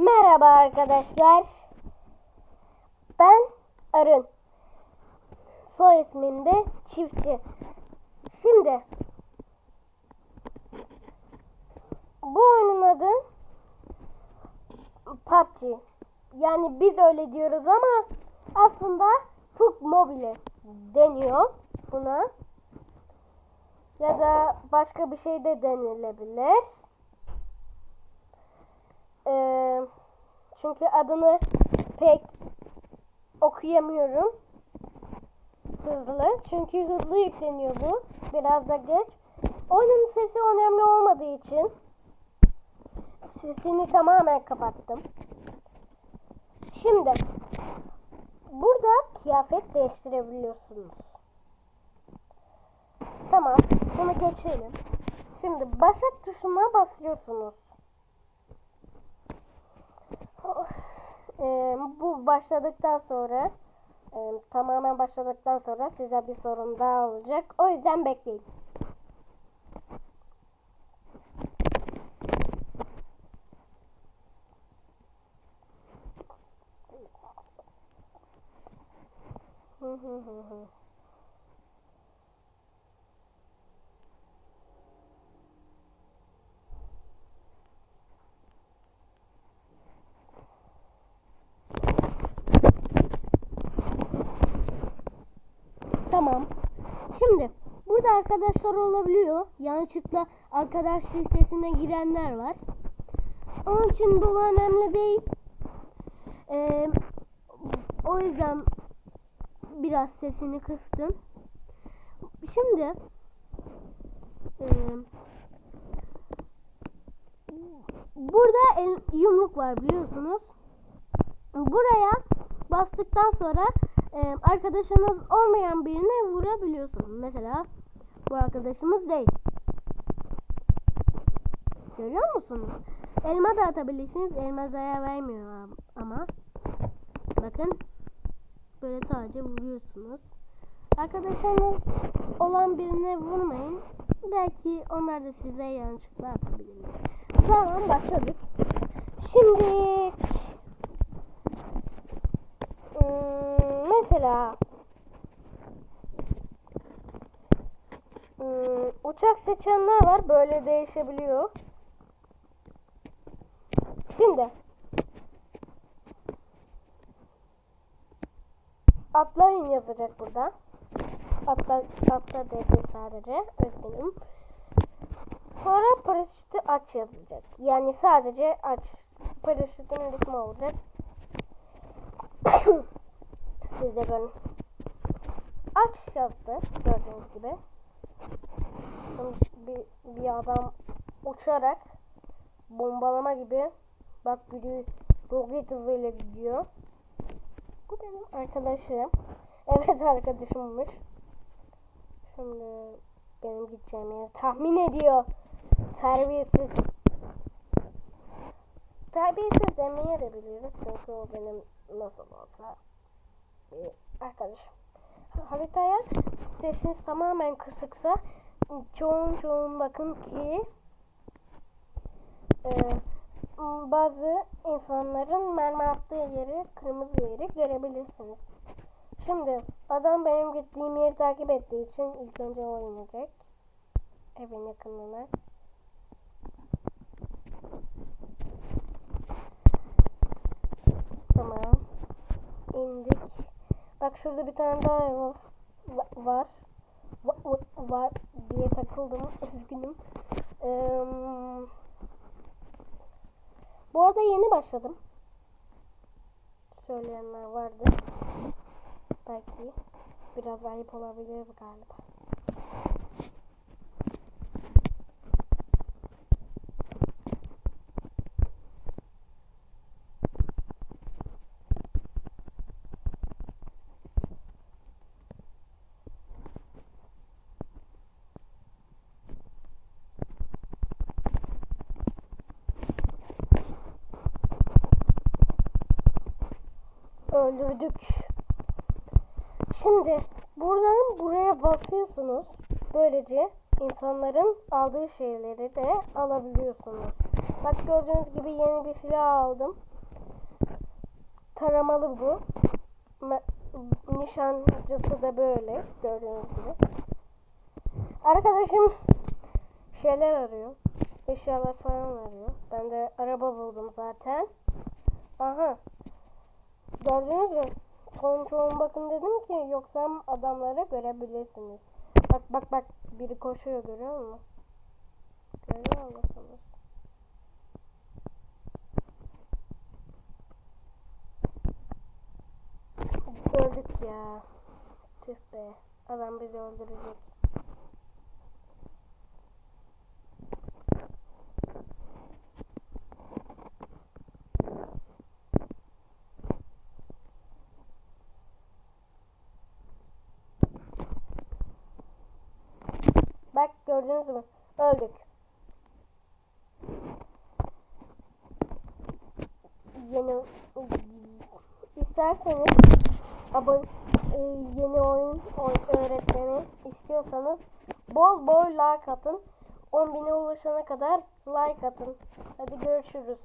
Merhaba arkadaşlar. Ben Arın. Soy ismim de Çiftçi. Şimdi bu oyunun adı PUBG. Yani biz öyle diyoruz ama aslında Türk Mobile deniyor buna. Ya da başka bir şey de denilebilir. Ee, çünkü adını pek okuyamıyorum. Hızlı. Çünkü hızlı yükleniyor bu. Biraz da geç. Oyunun sesi önemli olmadığı için sesini tamamen kapattım. Şimdi burada kıyafet değiştirebiliyorsunuz. Tamam. Bunu geçelim. Şimdi başlat tuşuna basıyorsunuz. Ee, bu başladıktan sonra e, tamamen başladıktan sonra size bir sorun daha olacak. O yüzden bekleyin. Tamam. Şimdi burada arkadaşlar olabiliyor. Yanlışlıkla arkadaş listesine girenler var. Onun için bu önemli değil. Ee, o yüzden biraz sesini kıstım. Şimdi e, burada el, yumruk var biliyorsunuz. Buraya bastıktan sonra e, arkadaşınız olmayan birine vurabiliyorsunuz. Mesela bu arkadaşımız değil. Görüyor musunuz? Elma da atabilirsiniz. Elma zarar vermiyor am- ama. Bakın. Böyle sadece vuruyorsunuz. Arkadaşınız olan birine vurmayın. Belki onlar da size yanlışlıkla atabilirler. Tamam başladık. Şimdi Hmm, mesela hmm, uçak seçenler var. Böyle değişebiliyor. Şimdi atlayın yazacak burada. Atla, atla dedi sadece. Üzgünüm. Sonra paraşütü aç yazacak. Yani sadece aç. Paraşütün resmi olacak. Siz de görün. Aç yazdı gördüğünüz gibi. Bir, bir adam uçarak bombalama gibi bak biri roket hızıyla gidiyor. Bu benim arkadaşım. Evet arkadaşımmış. Şimdi benim gideceğim yeri tahmin ediyor. Terbiyesiz. Terbiyesiz demeyebiliriz çünkü o benim nasıl olsa arkadaşım. Haritaya sesiniz tamamen kısıksa çoğun çoğun bakın ki e, bazı insanların mermi attığı yeri, kırmızı yeri görebilirsiniz. Şimdi adam benim gittiğim yeri takip ettiği için ilk önce o inecek. Evin yakınına. Tamam. İndik. Bak şurada bir tane daha var. Va- var. Va- va- var diye takıldım. Üzgünüm. Eee, bu arada yeni başladım. Söyleyenler vardı. Belki biraz ayıp olabilir galiba. Öldürdük. Şimdi buradan buraya basıyorsunuz. Böylece insanların aldığı şeyleri de alabiliyorsunuz. Bak gördüğünüz gibi yeni bir silah aldım. Taramalı bu. Nişancısı da böyle gördüğünüz gibi. Arkadaşım şeyler arıyor. Eşyalar falan arıyor. Ben de araba buldum zaten. Aha. Gördünüz mü? Kontrolün bakın dedim ki yoksa adamları görebilirsiniz. Bak bak bak biri koşuyor görüyor musun? Görüyor musunuz? Öldük ya. Tüh be. Adam bizi öldürecek. Bak gördünüz mü? Öldük. Yeni isterseniz abone e, yeni oyun oy- öğretmeni istiyorsanız bol bol like atın. 10.000'e ulaşana kadar like atın. Hadi görüşürüz.